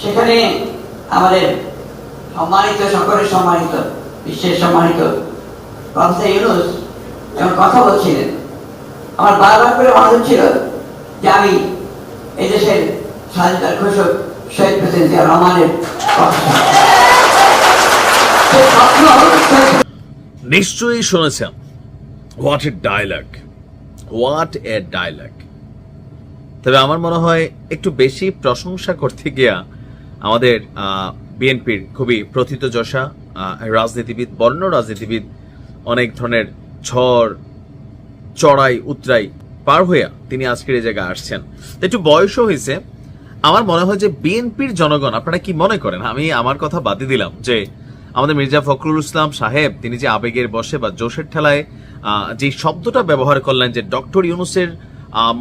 সেখানে আমাদের সম্মানিত, সকলের সম্মানিত, বিশ্বের সম্মানিত ইউনুস যখন কথা বলছিলেন, আমার বারবার করে মনে হচ্ছিল যে আমি এই দেশের স্বাধীনতার ঘোষক শহীদ প্রেসিডেন্ট জিয়া রহমানের নিশ্চয়ই শুনেছেন। What a dialogue what a dialogue তবে আমার মনে হয় একটু বেশি প্রশংসা করতে গিয়া আমাদের বিএনপির খুবই প্রথিতযশা রাজনীতিবিদ, বর্ণ রাজনীতিবিদ, অনেক ধরনের ঝড়, চড়াই, উতরাই পার হইয়া তিনি আজকের এই জায়গায় আসছেন। তো একটু বয়সও হয়েছে আমার মনে হয় যে বিএনপির জনগণ, আপনারা কি মনে করেন? আমি আমার কথা বাদই দিলাম যে আমাদের মির্জা ফখরুল ইসলাম সাহেব, তিনি যে আবেগের বসে বা জোশের ঠেলায় যে শব্দটা ব্যবহার করলেন যে ডক্টর ইউনুসের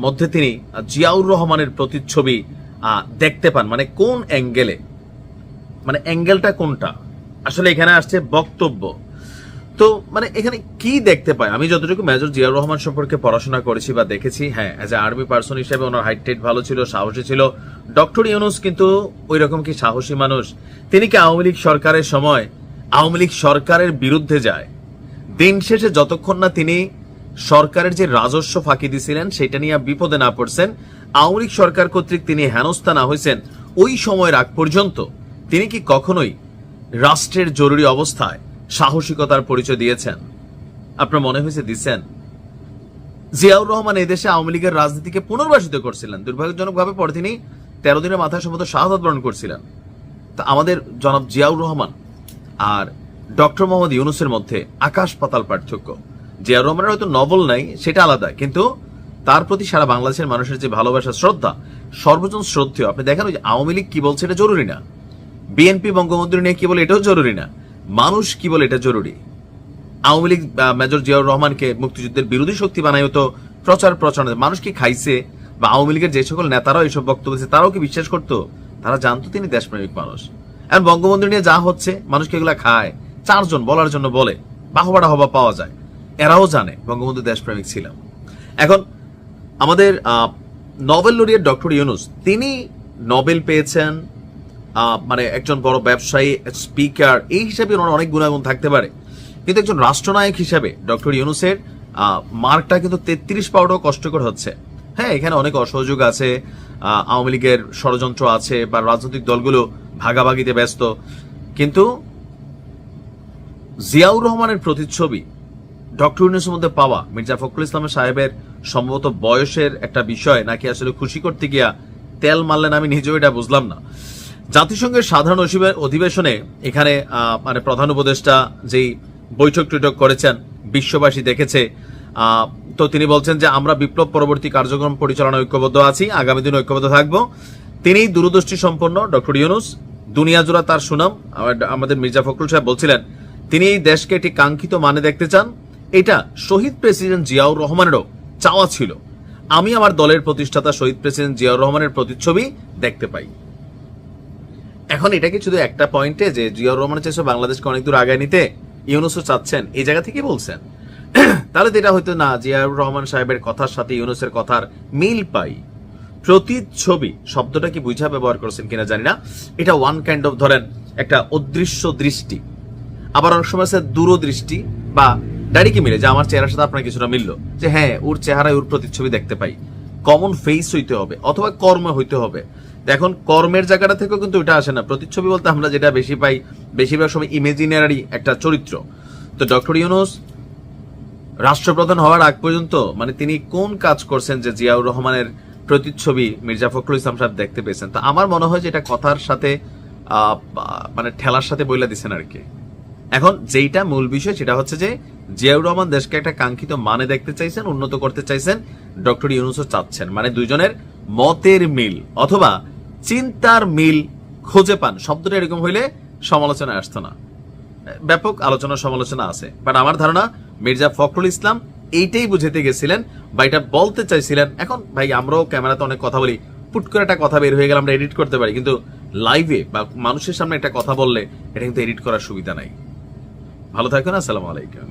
মধ্যে তিনি জিয়াউর রহমানের প্রতিচ্ছবি দেখতে পান। মানে কোন অ্যাঙ্গেলে? মানে অ্যাঙ্গেলটা কোনটা? আসলে এখানে আসছে বক্তব্য। তো মানে এখানে কি দেখতে পাই আমি যতটুকু মেজর জিয়াউর রহমান সম্পর্কে পড়াশোনা করেছি বা দেখেছি হ্যাঁ অ্যাজ এ আর্মি পার্সন হিসেবে ওনার হাইট টেট ভালো ছিল, সাহসী ছিল। ডক্টর ইউনুস কিন্তু ওই রকম কি সাহসী মানুষ? তিনি কি আওয়ামী লীগ সরকারের সময় আওয়ামী লীগ সরকারের বিরুদ্ধে যায়? দিন শেষে যতক্ষণ না তিনি সরকারের যে রাজস্ব ফাঁকি দিছিলেন, সেটা নিয়ে বিপদে না পড়ছেন আওয়ামী লীগ সরকার কর্তৃক তিনি হেনস্থা না হয়েছেন ওই সময়ের আগ পর্যন্ত। তিনি কি কখনোই রাষ্ট্রের জরুরি অবস্থায় সাহসিকতার পরিচয় দিয়েছেন? আপনার মনে হয়েছে দিচ্ছেন জিয়াউর রহমান এদেশে আওয়ামী লীগের রাজনীতিকে পুনর্বাসিত করছিলেন। দুর্ভাগ্যজনকভাবে পরে তিনি তেরো দিনের মাথায় সম্ভবত শাহাদত বরণ করছিলেন। তা আমাদের জনাব জিয়াউর রহমান আর ডক্টর মোহাম্মদ ইউনুসের মধ্যে আকাশ পাতাল পার্থক্য। জিয়াউর রহমানের হয়তো নভল নাই, সেটা আলাদা। কিন্তু তার প্রতি সারা বাংলাদেশের মানুষের যে ভালোবাসা, শ্রদ্ধা, সর্বজন শ্রদ্ধেয়। আপনি দেখেন ওই আওয়ামী লীগ কি বলছে এটা জরুরি না? বিএনপি, বঙ্গবন্ধু নিয়ে কি বলে এটাও জরুরি না? মানুষ কি বলে এটা জরুরি? আওয়ামী লীগ মেজর জিয়াউর রহমানকে মুক্তিযুদ্ধের বিরোধী শক্তি বানাই তো প্রচার প্রচারণা মানুষ কি খাইছে? বা আওয়ামী লীগের যে সকল নেতারাও এইসব বক্তব্য দিচ্ছে তারাও কি বিশ্বাস করতো? তারা জানতো তিনি দেশপ্রেমিক মানুষ। এখন বঙ্গবন্ধু নিয়ে যা হচ্ছে মানুষকে এগুলা খায়? চারজন বলার জন্য বলে, বাহবাড়া হবা পাওয়া যায়। এরাও জানে বঙ্গবন্ধু দেশপ্রেমিক ছিলাম। এখন আমাদের নোবেল লরিয়েট ডক্টর ইউনুস তিনি নোবেল পেয়েছেন মানে একজন বড় ব্যবসায়ী স্পিকার এই হিসাবে ওনার অনেক গুণাগুণ থাকতে পারে। কিন্তু একজন রাষ্ট্রনায়ক হিসাবে ডক্টর ইউনুসের মার্কটা কিন্তু তেত্রিশ পাওয়াটাও কষ্টকর হচ্ছে। হ্যাঁ এখানে অনেক অসহযোগ আছে আওয়ামী লীগের ষড়যন্ত্র আছে বা রাজনৈতিক দলগুলো ভাগাভাগিতে ব্যস্ত। কিন্তু জিয়াউর রহমানের প্রতিচ্ছবি ডক্টর ইউনুসের মধ্যে পাওয়া মির্জা ফখরুল ইসলাম সাহেবের সম্ভবত বয়সের একটা বিষয় নাকি আসলে খুশি করতে গিয়া তেল মারলেন আমি নিজেও এটা বুঝলাম না। জাতিসংঘের সাধারণ অধিবে- অধিবেশনে এখানে মানে প্রধান উপদেষ্টা যেই বৈঠক টৈঠক করেছেন, বিশ্ববাসী দেখেছে। তো তিনি বলছেন যে আমরা বিপ্লব পরবর্তী কার্যক্রম পরিচালনা ঐক্যবদ্ধ আছি, আগামী দিন ঐক্যবদ্ধ থাকব। তিনি দূরদৃষ্টি সম্পন্ন, ডক্টর ইউনুস। দুনিয়া জোড়া তার সুনাম আমাদের মির্জা ফখরুল সাহেব বলছিলেন, তিনি এই দেশকে একটি কাঙ্ক্ষিত মানে দেখতে চান। এটা শহীদ প্রেসিডেন্ট জিয়াউর রহমানেরও চাওয়া ছিল। আমি আমার দলের প্রতিষ্ঠাতা শহীদ প্রেসিডেন্ট জিয়াউর রহমানের প্রতিচ্ছবি দেখতে পাই। এখন এটা কি শুধু একটা পয়েন্টে যে জিয়াউর রহমানের চেয়ে বাংলাদেশকে অনেক দূর আগায় নিতে ইউনুসও চাচ্ছেন? এই জায়গা থেকে বলছেন। তাহলে তো এটা হয়তো না, জিয়াউর রহমান সাহেবের কথার সাথে ইউনুসের কথার মিল পাই। প্রতিচ্ছবি, শব্দটা কি বুঝা ব্যবহার করছেন কিনা জানি না। এটা ওয়ান কাইন্ড অফ ধরেন একটা অদৃশ্য দৃষ্টি। আবার অনেক সময় আছে দূরদৃষ্টি বা ডাড়ি কি মিলে? যে আমার চেহারার সাথে আপনার কিছুটা মিললো? যে হ্যাঁ ওর চেহারায় ওর প্রতিচ্ছবি দেখতে পাই। কমন ফেস হইতে হবে, অথবা কর্ম হইতে হবে। এখন কর্মের জায়গাটা থেকেও কিন্তু এটা আসে না। প্রতিচ্ছবি বলতে আমরা যেটা বেশি পাই, বেশিরভাগ সময় ইমেজিনারি একটা চরিত্র। তো ডক্টর ইউনুস, রাষ্ট্রপ্রধান হওয়ার আগ পর্যন্ত মানে তিনি কোন কাজ করছেন যে জিয়াউর রহমানের প্রতিচ্ছবি মির্জা ফখরুল ইসলাম সাহেব দেখতে পেয়েছেন? তো আমার মনে হয় যে এটা কথার সাথে মানে ঠেলার সাথে বইলা দিচ্ছেন আর কি। এখন যেইটা মূল বিষয় সেটা হচ্ছে যে জিয়াউর রহমান দেশকে একটা কাঙ্ক্ষিত মানে দেখতে চাইছেন, উন্নত করতে চাইছেন, ডক্টর ইউনুসও চাচ্ছেন। মানে দুইজনের মতের মিল অথবা চিন্তার মিল খুঁজে পান। শব্দটা এরকম হইলে সমালোচনা আসতো না। ব্যাপক আলোচনা সমালোচনা আছে। বাট আমার ধারণা মির্জা ফখরুল ইসলাম এইটাই বুঝাতে গেছিলেন বা এটা বলতে চাইছিলেন। এখন ভাই, আমরাও ক্যামেরাতে অনেক কথা বলি, পুট করে একটা কথা বের হয়ে গেলে আমরা এডিট করতে পারি। কিন্তু লাইভে বা মানুষের সামনে একটা কথা বললে এটা কিন্তু এডিট করার সুবিধা নাই। ভালো থাকুন আসসালামু আলাইকুম।